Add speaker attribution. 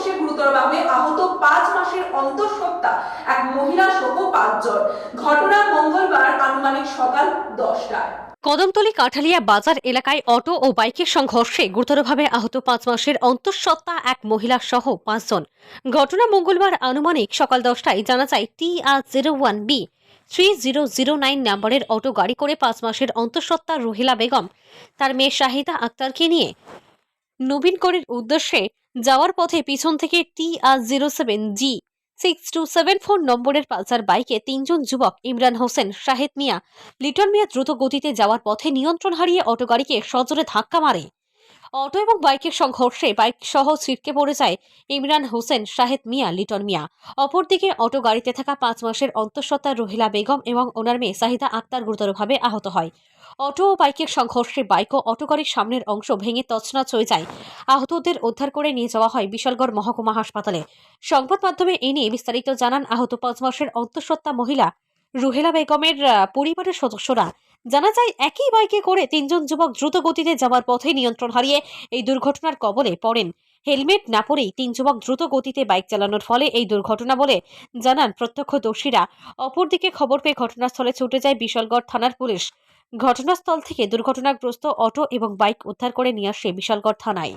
Speaker 1: সংঘর্ষে গুরুতরভাবে আহত পাঁচ মাসের অন্তঃসত্ত্বা এক মহিলা সহ পাঁচজন। ঘটনা মঙ্গলবার আনুমানিক সকাল দশটায়।
Speaker 2: কদমতলী কাঠালিয়া বাজার এলাকায় অটো ও বাইকের সংঘর্ষে গুরুতরভাবে আহত পাঁচ মাসের অন্তঃসত্ত্বা এক মহিলা সহ পাঁচজন। ঘটনা মঙ্গলবার আনুমানিক সকাল দশটায় জানা যায় T R zero one B three zero zero nine নম্বরের অটো গাড়ি করে পাঁচ মাসের অন্তঃসত্ত্বা রহিলা বেগম, তার মেয়ে শাহিদা আক্তারকে নিয়ে নবীনগরের উদ্দেশ্যে যাওয়ার পথে পিছন থেকে T R zero seven G six two seven four নম্বরের পালসার বাইকে তিনজন যুবক ইমরান হোসেন, শাহেদ মিয়া, লিটন মিয়া দ্রুত গতিতে যাওয়ার পথে নিয়ন্ত্রণ হারিয়ে অটো গাড়িকে সজোরে ধাক্কা মারে। অটো এবং বাইকের সংঘর্ষে বাইক সহ ছিটকে পড়ে যায় ইমরান হোসেন, শাহেদ মিয়া, লিটন মিয়া। অপরদিকে অটো গাড়িতে থাকা পাঁচ মাসের অন্তঃসত্ত্বা রহিলা বেগম এবং ওনার মেয়ে সাহিদা আক্তার গুরুতরভাবে আহত হয়। অটো ও বাইকের সংঘর্ষে বাইক ও অটো গাড়ির সামনের অংশ ভেঙে তছনছ হয়ে যায়। আহতদের উদ্ধার করে নিয়ে যাওয়া হয় বিশালগড় মহকুমা হাসপাতালে। সংবাদ মাধ্যমে এ নিয়ে বিস্তারিত জানান আহত পাঁচ মাসের অন্তঃসত্ত্বা মহিলা রুহেলা বেগমের পরিবারের সদস্যরা। জানা যায় একই বাইকে করে তিনজন যুবক দ্রুত গতিতে যাওয়ার পথে নিয়ন্ত্রণ হারিয়ে এই দুর্ঘটনার কবলে পড়েন। হেলমেট না পরেই তিন যুবক দ্রুত গতিতে বাইক চালানোর ফলে এই দুর্ঘটনা বলে জানান প্রত্যক্ষদর্শীরা। অপরদিকে খবর পেয়ে ঘটনাস্থলে ছুটে যায় বিশালগড় থানার পুলিশ। ঘটনাস্থল থেকে দুর্ঘটনাগ্রস্ত অটো এবং বাইক উদ্ধার করে নিয়ে আসে বিশালগড় থানায়।